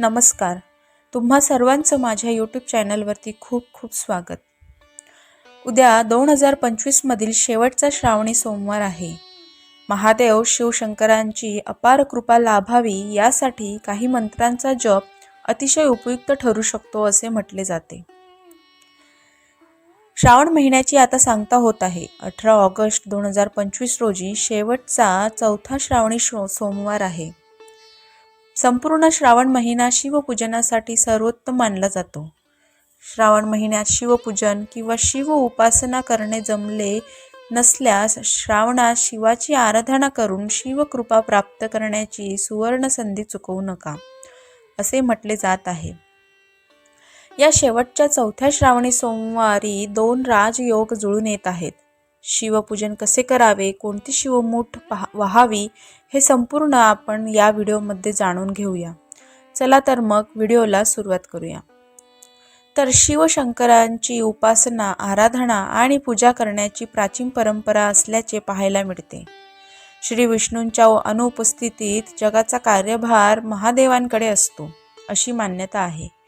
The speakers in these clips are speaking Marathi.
नमस्कार. तुम्हा सर्वांचं माझ्या यूट्यूब चॅनलवरती खूप खूप स्वागत. उद्या दोन हजार पंचवीसमधील शेवटचा श्रावणी सोमवार आहे. महादेव शिवशंकरांची अपार कृपा लाभावी यासाठी काही मंत्रांचा जप अतिशय उपयुक्त ठरू शकतो असे म्हटले जाते. श्रावण महिन्याची आता सांगता होत आहे. अठरा ऑगस्ट दोन हजार पंचवीस रोजी शेवटचा चौथा श्रावणी शो सोमवार आहे. संपूर्ण श्रावण महिना शिवपूजनासाठी सर्वोत्तम मानला जातो. श्रावण महिन्यात शिवपूजन किंवा शिव उपासना करणे जमले नसल्यास श्रावणात शिवाची आराधना करून शिवकृपा प्राप्त करण्याची सुवर्ण संधी चुकवू नका असे म्हटले जात आहे. या शेवटच्या चौथ्या श्रावणी सोमवारी दोन राजयोग जुळून येत आहेत. शिवपूजन कसे करावे कोणती शिवमूठ पहा व्हावी हे संपूर्ण आपण या व्हिडिओमध्ये जाणून घेऊया. चला तर मग व्हिडिओला सुरुवात करूया. तर शिवशंकरांची उपासना आराधना आणि पूजा करण्याची प्राचीन परंपरा असल्याचे पाहायला मिळते. श्री विष्णूंच्या अनुपस्थितीत जगाचा कार्यभार महादेवांकडे असतो अशी मान्यता आहे.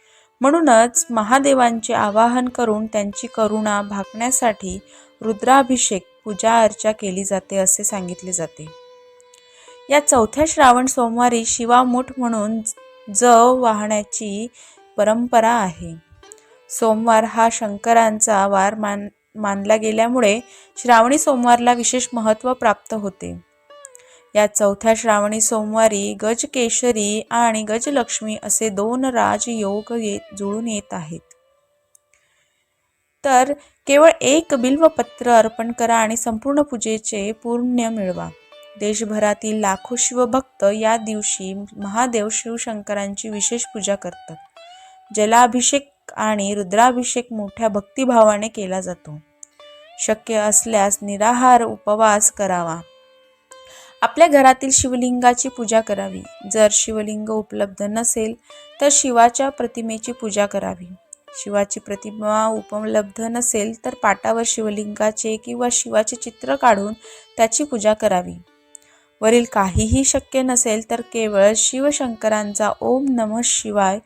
म्हणूनच महादेवांचे आवाहन करून त्यांची करुणा भागण्यासाठी रुद्राभिषेक पूजा अर्चा केली जाते असे सांगितले जाते. या चौथ्या श्रावण सोमवारी शिवामुठ म्हणून जव वाहण्याची परंपरा आहे. सोमवार हा शंकरांचा वार मान मानला गेल्यामुळे श्रावणी सोमवारला विशेष महत्त्व प्राप्त होते. या चौथ्या श्रावणी सोमवारी गजकेशरी आणि गजलक्ष्मी असे दोन राजयोग ये जुळून येत आहेत. तर केवळ एक बिल्वपत्र अर्पण करा आणि संपूर्ण पूजेचे पुण्य मिळवा. देशभरातील लाखो शिवभक्त या दिवशी महादेव शिवशंकरांची विशेष पूजा करतात. जलाभिषेक आणि रुद्राभिषेक मोठ्या भक्तिभावाने केला जातो. शक्य असल्यास निराहार उपवास करावा. आपल्या घरातील शिवलिंगाची पूजा करावी. जर शिवलिंग उपलब्ध नसेल तर शिवाच्या प्रतिमेची पूजा करावी. शिवाची प्रतिमा उपलब्ध नसेल तर पाटावर शिवलिंगाचे किंवा शिवाचे चित्र काढून त्याची पूजा करावी. वरील काहीही शक्य नसेल तर केवळ शिवशंकरांचा ओम नमः शिवाय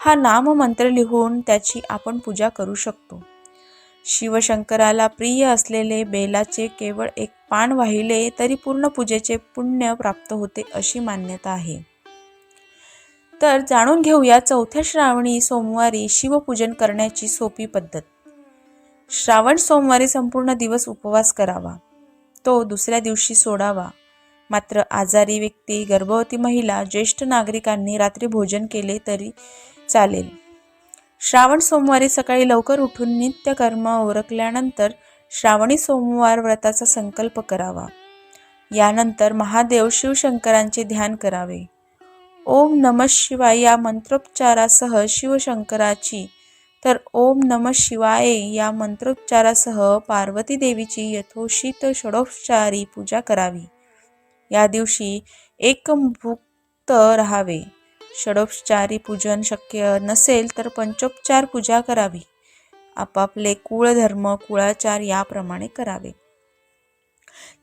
हा नाममंत्र लिहून त्याची आपण पूजा करू शकतो. शिवशंकराला प्रिय असलेले बेलाचे केवळ एक पान वाहिले तरी पूर्ण पूजेचे पुण्य प्राप्त होते अशी मान्यता आहे. तर जाणून घेऊया चौथ्या श्रावणी सोमवारी शिवपूजन करण्याची सोपी पद्धत. श्रावण सोमवारी संपूर्ण दिवस उपवास करावा. तो दुसऱ्या दिवशी सोडावा. मात्र आजारी व्यक्ती गर्भवती महिला ज्येष्ठ नागरिकांनी रात्री भोजन केले तरी चालेल. श्रावण सोमवारी सकाळी लवकर उठून नित्यकर्म ओरकल्यानंतर श्रावणी सोमवार व्रताचा संकल्प करावा. यानंतर महादेव शिवशंकरांचे ध्यान करावे. ओम नम शिवाय या मंत्रोच्चारासह शिवशंकराची तर ओम नम शिवाय या मंत्रोच्चारासह पार्वती देवीची यथोषित षडोपचारी पूजा करावी. या दिवशी एकभुक्त राहावे. षडोपचारी पूजन शक्य नसेल तर पंचोपचार पूजा करावी. आपापले कुळधर्म कुळाचार याप्रमाणे करावे.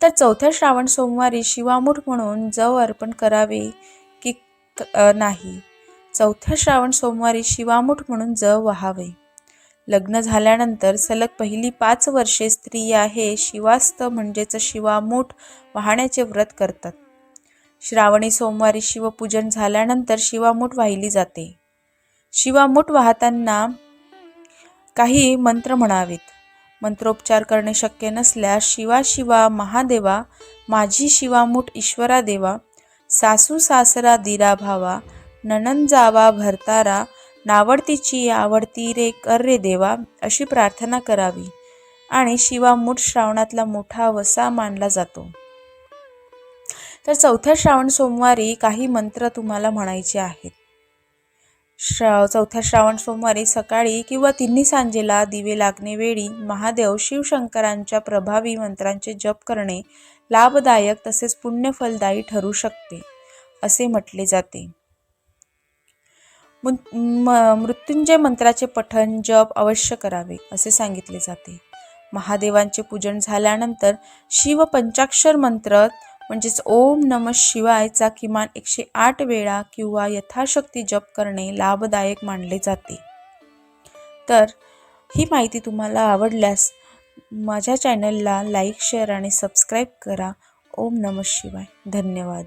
तर चौथ्या श्रावण सोमवारी शिवामूठ म्हणून जव अर्पण करावे की नाही? चौथ्या श्रावण सोमवारी शिवामूठ म्हणून जव व्हावे. लग्न झाल्यानंतर सलग पहिली पाच वर्षे स्त्रिया हे शिवास्त म्हणजेच शिवामूठ वाहण्याचे व्रत करतात. श्रावणी सोमवारी शिवपूजन झाल्यानंतर शिवामूठ वाहिली जाते. शिवामूठ वाहताना काही मंत्र म्हणावेत. मंत्रोपचार करणे शक्य नसल्यास शिवा शिवा महादेवा माझी शिवामूठ ईश्वरा देवा सासू सासरा दिरा भावा ननन जावा भरतारा नावडतीची आवडती रे कर रे देवा अशी प्रार्थना करावी. आणि शिवामूठ श्रावणातला मोठा वसा मानला जातो. तर चौथ्या श्रावण सोमवारी काही मंत्र तुम्हाला म्हणायचे आहेत. श्रा चौथ्या श्रावण सोमवारी सकाळी किंवा तिन्ही सांजेला दिवे लागणे वेळी महादेव शिवशंकरांच्या प्रभावी मंत्रांचे जप करणे लाभदायक तसेच पुण्यफलदायी ठरू शकते असे म्हटले जाते. मृत्युंजय मंत्राचे पठण जप अवश्य करावे असे सांगितले जाते. महादेवांचे पूजन झाल्यानंतर शिव पंचाक्षर मंत्र म्हणजेच ओम नम शिवायचा किमान एकशे आठ वेळा किंवा यथाशक्ती जप करणे लाभदायक मानले जाते. तर ही माहिती तुम्हाला आवडल्यास माझ्या चॅनलला लाईक शेअर आणि सबस्क्राईब करा. ओम नम शिवाय. धन्यवाद.